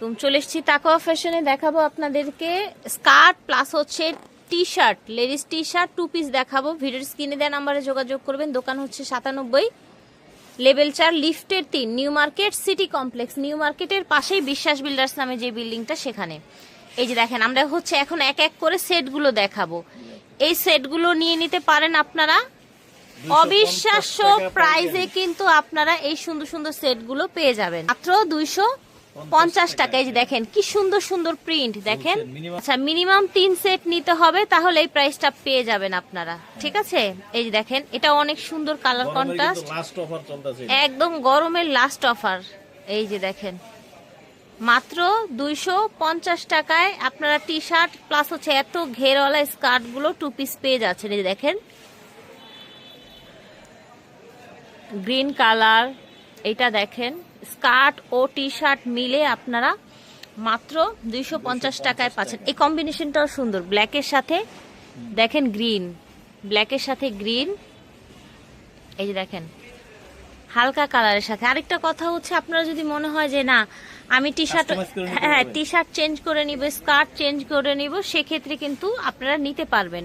আলাইকুম। চলে এসেছি তাকওয়া ফ্যাশনে দেখাবো আপনাদেরকে স্কার্ট প্লাস হচ্ছে T shirt ladies T shirt two piece দেখাবো। ভিডিওর স্ক্রিনে দেওয়া নাম্বারে যোগাযোগ করবেন। দোকান হচ্ছে সাতানব্বই লেভেল চার লিফটের তিন New Market City Complex New মার্কেটের পাশেই বিশ্বাস বিল্ডার্স নামে যে বিল্ডিংটা সেখানে। এই যে দেখেন আমরা হচ্ছে এখন এক এক করে সেটগুলো দেখাবো। এই সেটগুলো নিয়ে নিতে পারেন আপনারা। অবিশ্বাস্য প্রাইজে কিন্তু আপনারা এই সুন্দর সুন্দর সেটগুলো পেয়ে যাবেন। মাত্র দুইশো পঞ্চাশ টাকা। এই যে দেখেন কি সুন্দর সুন্দর প্রিন্ট দেখেন। আচ্ছা মিনিমাম তিন সেট নিতে হবে তাহলে এই প্রাইসটা পেয়ে যাবেন আপনারা ঠিক আছে? এই যে দেখেন এটা অনেক সুন্দর কালার কন্ট্রাস্ট একদম গরমের লাস্ট অফার এই যে দেখেন মাত্র দুইশো পঞ্চাশ টাকায় আপনারা টি শার্ট প্লাস হচ্ছে এত ঘেরওয়ালা স্কার্টগুলো টু পিস পেয়ে যাচ্ছেন। এই যে দেখেন গ্রিন কালার এটা দেখেন স্কার্ট ও টি শার্ট মিলে আপনারা মাত্র দুইশো পঞ্চাশ টাকায় পাচ্ছেন। এই কম্বিনেশনটাও সুন্দর ব্ল্যাকের সাথে দেখেন গ্রিন ব্ল্যাকের সাথে গ্রিন। এই যে দেখেন হালকা কালারের সাথে। আরেকটা কথা হচ্ছে আপনারা যদি মনে হয় যে না আমি টি শার্ট হ্যাঁ। টি শার্ট চেঞ্জ করে নিব স্কার্ট চেঞ্জ করে নিব সেক্ষেত্রে কিন্তু আপনারা নিতে পারবেন।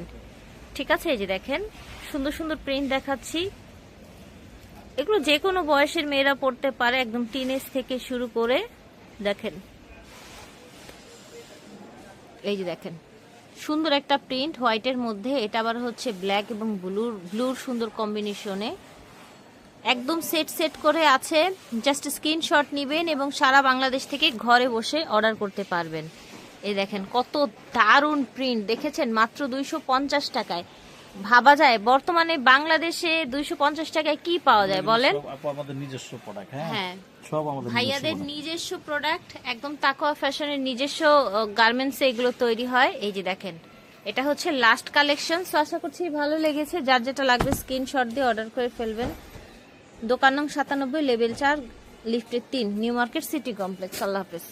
ঠিক আছে এই যে দেখেন সুন্দর সুন্দর প্রিন্ট দেখাচ্ছি। এগুলো যে কোনো বয়সের মেয়েরা পড়তে পারে, একদম টিনেজ থেকে শুরু করে। দেখেন। এই যে দেখেন। সুন্দর একটা প্রিন্ট হোয়াইটের মধ্যে। এটা আবার হচ্ছে ব্ল্যাক এবং ব্লুর ব্লুর সুন্দর কম্বিনেশনে একদম সেট সেট করে আছে। জাস্ট স্ক্রিনশট নেবেন এবং সারা বাংলাদেশ থেকে ঘরে বসে অর্ডার করতে পারবেন। এই দেখেন, কত দারুণ প্রিন্ট দেখেছেন? মাত্র দুইশো পঞ্চাশ টাকায়। ভাবা যায়। বর্তমানে বাংলাদেশে দুইশো পঞ্চাশ টাকায় কি পাওয়া যায় বলেন? আমাদের নিজস্ব প্রোডাক্ট হ্যাঁ? হ্যাঁ। সব আমাদের ভাইয়াদের নিজস্ব প্রোডাক্ট একদম তাকোয়া ফ্যাশনের নিজস্ব গার্মেন্টস এগুলো তৈরি হয়। এই যে দেখেন এটা হচ্ছে লাস্ট কালেকশন সো আশা করছি ভালো লেগেছে। যার যেটা লাগবে স্ক্রিনশট দিয়ে অর্ডার করে ফেলবেন। দোকান নং সাতানব্বই লেভেল চার লিফটের তিন নিউ মার্কেট সিটি কমপ্লেক্স আল্লাহ হাফেজ।